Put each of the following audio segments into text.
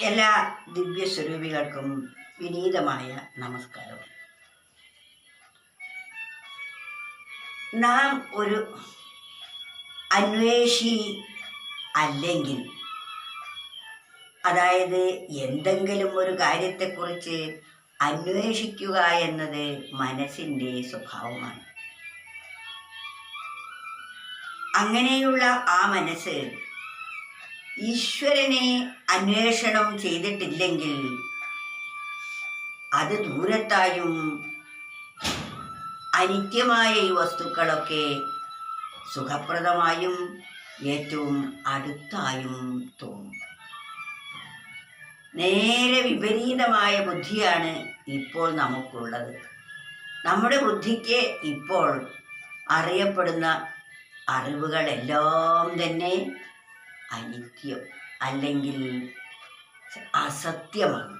എല്ലാ ദിവ്യസ്വരൂപികൾക്കും വിനീതമായ നമസ്കാരം. നാം ഒരു അന്വേഷി അല്ലെങ്കിൽ അതായത് എന്തെങ്കിലും ഒരു കാര്യത്തെക്കുറിച്ച് അന്വേഷിക്കുക എന്നത് മനസ്സിന്റെ സ്വഭാവമാണ്. അങ്ങനെയുള്ള ആ മനസ്സ് ഈശ്വരനെ അന്വേഷണം ചെയ്തിട്ടില്ലെങ്കിൽ അത് ദൂരത്തായും അനിത്യമായ ഈ വസ്തുക്കളൊക്കെ സുഖപ്രദമായും ഏറ്റവും അടുത്തായും തോന്നും. നേരെ വിപരീതമായ ബുദ്ധിയാണ് ഇപ്പോൾ നമുക്കുള്ളത്. നമ്മുടെ ബുദ്ധിക്ക് ഇപ്പോൾ അറിയപ്പെടുന്ന അറിവുകളെല്ലാം തന്നെ അനിത്യം അല്ലെങ്കിൽ അസത്യമാണ്.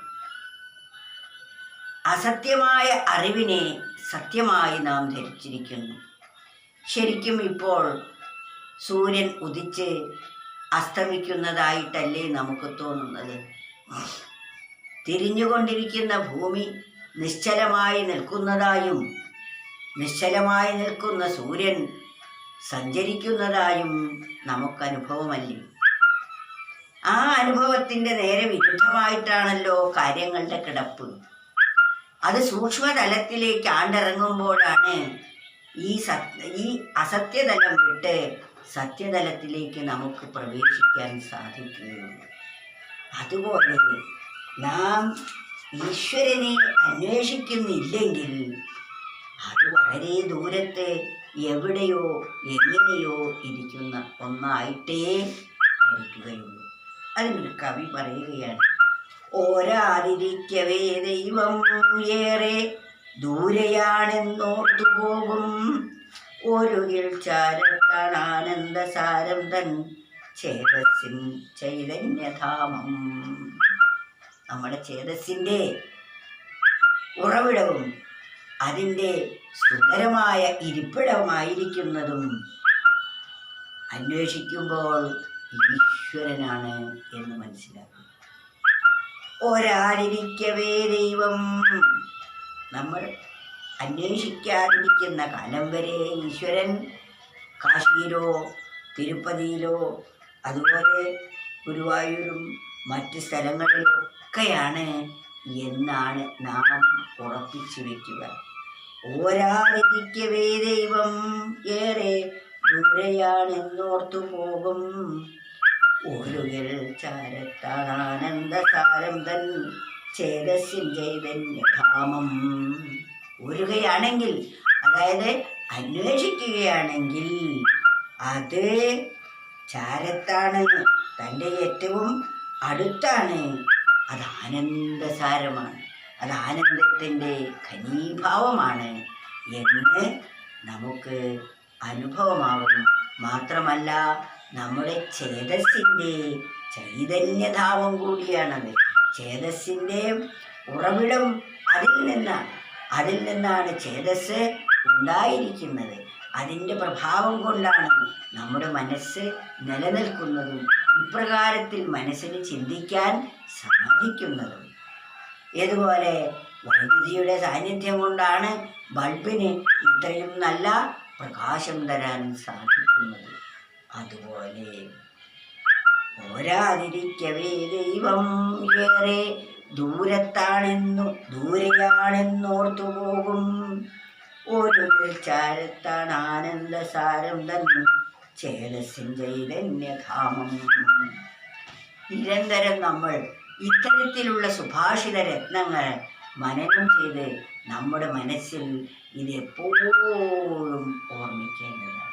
അസത്യമായ അറിവിനെ സത്യമായി നാം ധരിച്ചിരിക്കുന്നു. ശരിക്കും ഇപ്പോൾ സൂര്യൻ ഉദിച്ച് അസ്തമിക്കുന്നതായിട്ടല്ലേ നമുക്ക് തോന്നുന്നത്? തിരിഞ്ഞുകൊണ്ടിരിക്കുന്ന ഭൂമി നിശ്ചലമായി നിൽക്കുന്നതായും നിശ്ചലമായി നിൽക്കുന്ന സൂര്യൻ സഞ്ചരിക്കുന്നതായും നമുക്ക് അനുഭവമല്ലേ ആ അനുഭവത്തിന്റെ നേരെ വിരുദ്ധമായിട്ടാണല്ലോ കാര്യങ്ങളുടെ കിടപ്പ്. അത് സൂക്ഷ്മതലത്തിലേക്ക് ആണ്ടിറങ്ങുമ്പോഴാണ് ഈ സത് ഈ അസത്യതലം വിട്ട് സത്യതലത്തിലേക്ക് നമുക്ക് പ്രവേശിക്കാൻ സാധിക്കുകയുള്ളൂ. അതുപോലെ നാം ഈശ്വരനെ അന്വേഷിക്കുന്നില്ലെങ്കിൽ അത് വളരെ ദൂരത്ത് എവിടെയോ എങ്ങനെയോ ഇരിക്കുന്ന ഒന്നായിട്ടേ ധരിക്കുകയുള്ളൂ അതിനൊരു കവി പറയുകയാണ് ഓരാതിരിക്കവേ ദൈവം ഏറെ ദൂരെയാണെന്നോർത്തു പോകും. ഒരു ചാരത്താണ് ആനന്ദസാരം തൻ ചേതസ്സിൻ ചൈതന്യധാമം. നമ്മുടെ ചേതസ്സിന്റെ ഉറവിടവും അതിന്റെ സുന്ദരമായ ഇരിപ്പിടമായിരിക്കുന്നതും അന്വേഷിക്കുമ്പോൾ ഈശ്വരനാണ് എന്ന് മനസ്സിലാക്കും. ഒരാളിരിക്കവേ ദൈവം. നമ്മൾ അന്വേഷിക്കാതിരിക്കുന്ന കാലം വരെ ഈശ്വരൻ കാശിയിലോ തിരുപ്പതിയിലോ അതുപോലെ ഗുരുവായൂരും മറ്റ് സ്ഥലങ്ങളിലൊക്കെയാണ് എന്നാണ് നാം ഉറപ്പിച്ചു വയ്ക്കുക ഒരാളിരിക്കവേ ദൈവം ഏറെ ദൂരെയാണെന്നോർത്തു പോകും. ഓരുകൾ ചാരത്താണാനന്ദസാരം തൻ ചേതസ്സിൻ ചൈതന്യധാമം അതായത് അന്വേഷിക്കുകയാണെങ്കിൽ അത് ചാരത്താണ് തന്റെ ഏറ്റവും അടുത്താണ്. അത് ആനന്ദസാരമാണ്. അത് ആനന്ദത്തിന്റെ ഖനീഭാവമാണ് എന്ന് നമുക്ക് അനുഭവമാകും മാത്രമല്ല നമ്മുടെ ചേതസ്സിന്റെ ചൈതന്യധാവം കൂടിയാണത്. ചേതസ്സിന്റെ ഉറവിടം അതിൽ നിന്നാണ്. അതിൽ നിന്നാണ് ചേതസ് ഉണ്ടായിരിക്കുന്നത്. അതിന്റെ പ്രഭാവം കൊണ്ടാണ് നമ്മുടെ മനസ്സ് നിലനിൽക്കുന്നതും ഇപ്രകാരത്തിൽ മനസ്സിന് ചിന്തിക്കാൻ സാധിക്കുന്നതും. ഇതുപോലെ വൈദ്യുതിയുടെ സാന്നിധ്യം കൊണ്ടാണ് ബൾബിന് ഇത്രയും നല്ല പ്രകാശം തരാൻ സാധിക്കുന്നത്. അതുപോലെ പോരാതിരിക്കവേ ദൈവം ഏറെ ദൂരത്താണെന്നു ദൂരെയാണെന്നോർത്തു പോകും. ഒരു ചാരത്താണ് ആനന്ദസാരം തന്നെ ചേലസിൻ ചൈതന്യധാമം. നിരന്തരം നമ്മൾ ഇത്തരത്തിലുള്ള സുഭാഷിത രത്നങ്ങൾ മനനം ചെയ്ത് നമ്മുടെ മനസ്സിൽ ഇതെപ്പോഴും ഓർമ്മിക്കേണ്ടതാണ്.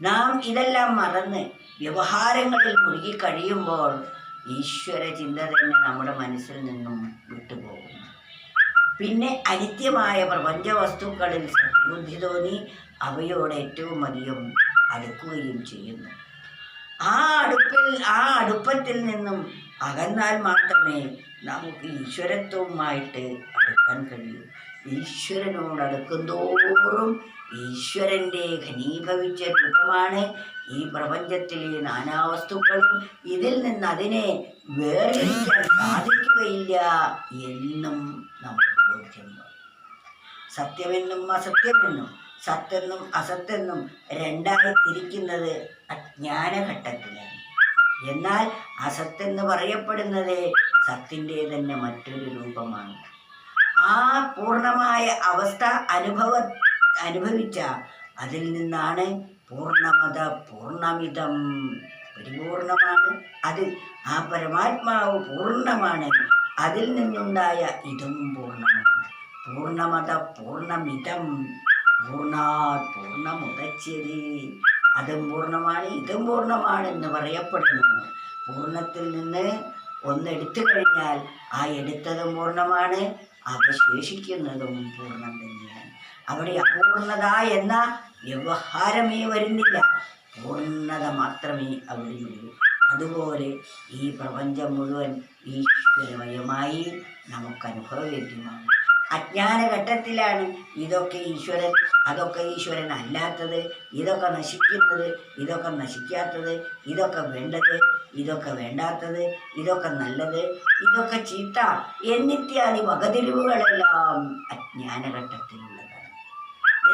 നാം ഇതെല്ലാം മറന്ന് വ്യവഹാരങ്ങളിൽ മുഴുകി കഴിയുമ്പോൾ ഈശ്വര ചിന്ത തന്നെ നമ്മുടെ മനസ്സിൽ നിന്നും വിട്ടുപോകുന്നു പിന്നെ അനിത്യമായ പ്രപഞ്ച വസ്തുക്കളിൽ ബുദ്ധി തോന്നി അവയോട് ഏറ്റവും അധികം അടുക്കുകയും ചെയ്യുന്നു. ആ അടുപ്പിൽ ആ അടുപ്പത്തിൽ നിന്നും അകന്നാൽ മാത്രമേ നമുക്ക് ഈശ്വരത്വവുമായിട്ട് അടുക്കാൻ കഴിയൂ. ഈശ്വരനോട് അടുക്കുന്തോറും ഈശ്വരന്റെ ഘനീഭവിച്ച രൂപമാണ് ഈ പ്രപഞ്ചത്തിലെ നാനാവസ്തുക്കളും. ഇതിൽ നിന്ന് അതിനെ വേർതിരിക്കാൻ സാധിക്കുകയില്ല എന്നും നമുക്ക് ബോധ്യമുണ്ട്. സത്യമെന്നും അസത്യമെന്നും സത്തെന്നും അസത്തെന്നും രണ്ടായി തിരിക്കുന്നത് അജ്ഞാനഘട്ടത്തിലാണ്. എന്നാൽ അസത്ത് എന്ന് പറയപ്പെടുന്നത് സത്തിന്റെ തന്നെ മറ്റൊരു രൂപമാണ്. ആ പൂർണമായ അവസ്ഥ അനുഭവ അനുഭവിച്ച അതിൽ നിന്നാണ് പൂർണമത പൂർണമിതം പരിപൂർണമാണ് അത്. ആ പരമാത്മാവ് പൂർണമാണ് അതിൽ നിന്നുണ്ടായ ഇതും പൂർണമാണ് പൂർണമത പൂർണമിതം പൂർണാ പൂർണമുദച്യതി അതും പൂർണമാണ് ഇതും പൂർണമാണ് എന്ന് പറയപ്പെടുന്നു. പൂർണത്തിൽ നിന്ന് ഒന്നെടുത്തു കഴിഞ്ഞാൽ ആ എടുത്തതും പൂർണമാണ് അവശേഷിക്കുന്നതും പൂർണം തന്നെയാണ്. അവിടെ അപൂർണത എന്ന വ്യവഹാരമേ വരുന്നില്ല. പൂർണത മാത്രമേ അവിടെയുള്ളൂ. അതുപോലെ ഈ പ്രപഞ്ചം മുഴുവൻ ഈശ്വരമയമായി നമുക്ക് അനുഭവവേദ്യമാണ് അജ്ഞാനഘട്ടത്തിലാണ് ഇതൊക്കെ ഈശ്വരൻ. അതൊക്കെ ഈശ്വരൻ അല്ലാത്തത് ഇതൊക്കെ നശിക്കുന്നത് ഇതൊക്കെ നശിക്കാത്തത് ഇതൊക്കെ വേണ്ടത് ഇതൊക്കെ വേണ്ടാത്തത് ഇതൊക്കെ നല്ലത് ഇതൊക്കെ ചീത്ത എന്നിത്യാദി വകതിരിവുകളെല്ലാം അജ്ഞാനഘട്ടത്തിലുള്ളതാണ്.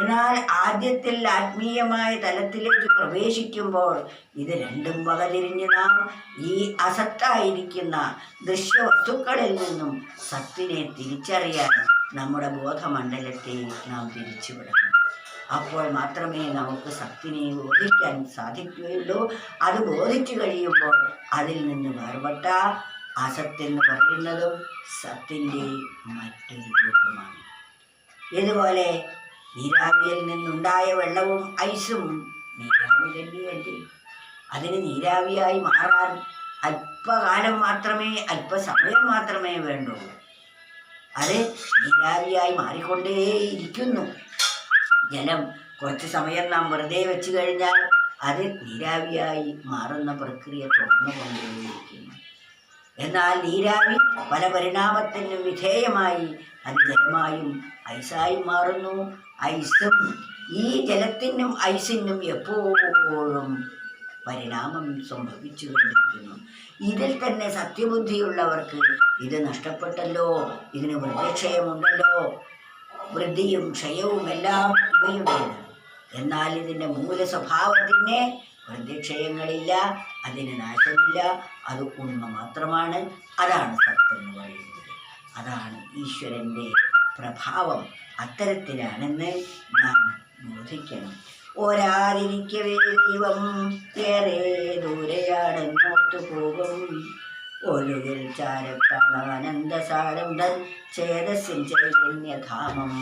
എന്നാൽ ആദ്യത്തിൽ ആത്മീയമായ തലത്തിലേക്ക് പ്രവേശിക്കുമ്പോൾ ഇത് രണ്ടും വകതിരിഞ്ഞ് നാം ഈ അസത്തായിരിക്കുന്ന ദൃശ്യവസ്തുക്കളിൽ നിന്നും സത്തിനെ തിരിച്ചറിയാൻ നമ്മുടെ ബോധമണ്ഡലത്തെ നാം തിരിച്ചുവിടണം. അപ്പോൾ മാത്രമേ നമുക്ക് സത്യനെ ബോധിക്കാൻ സാധിക്കുകയുള്ളൂ. അത് ബോധിച്ചു കഴിയുമ്പോൾ അതിൽ നിന്ന് വേർപെട്ട അസത്തെന്ന് പറയുന്നതും സത്തിന്റെ മറ്റൊരു രൂപമാണ്. ഇതുപോലെ നീരാവിയിൽ നിന്നുണ്ടായ വെള്ളവും ഐസും നീരാവി തന്നെയല്ലേ? അതിന് നീരാവിയായി മാറാൻ അല്പകാലം മാത്രമേ അല്പസമയം മാത്രമേ വേണ്ടുള്ളൂ. അത് നീരാവിയായി മാറിക്കൊണ്ടേയിരിക്കുന്നു. ജലം കുറച്ച് സമയം നാം വെറുതെ വെച്ച് കഴിഞ്ഞാൽ അത് നീരാവിയായി മാറുന്ന പ്രക്രിയ തുടർന്നുകൊണ്ടേയിരിക്കുന്നു എന്നാൽ നീരാവി പല പരിണാമത്തിനും വിധേയമായി അത് ജലമായും ഐസായും മാറുന്നു. ഐസും ഈ ജലത്തിനും ഐസിനും എപ്പോഴും പരിണാമം സംഭവിച്ചു കൊണ്ടിരിക്കുന്നു ഇതിൽ തന്നെ സത്യബുദ്ധിയുള്ളവർക്ക് ഇത് നഷ്ടപ്പെട്ടല്ലോ ഇതിന് വൃദ്ധക്ഷയമുണ്ടല്ലോ വൃദ്ധിയും ക്ഷയവും എല്ലാം ഇവയുടേത് എന്നാൽ ഇതിന്റെ മൂല സ്വഭാവത്തിന് വൃദ്ധിക്ഷയങ്ങളില്ല അതിന് നാശമില്ല അത് ഉണ്മ മാത്രമാണ്. അതാണ് സത്യം പറയുന്നത്. അതാണ് ഈശ്വരന്റെ പ്രഭാവം. അത്തരത്തിലാണെന്ന് നാം ബോധിക്കണം. ഒരാതിരിക്കവേ ദൈവം ഏറെ ദൂരെയാണെന്നോർത്തു പോകും? ഒഴുകിൽ ചാരത്താണാനന്ദസാരം തൻ ചേതസ്സിൻ ചൈതന്യധാമം.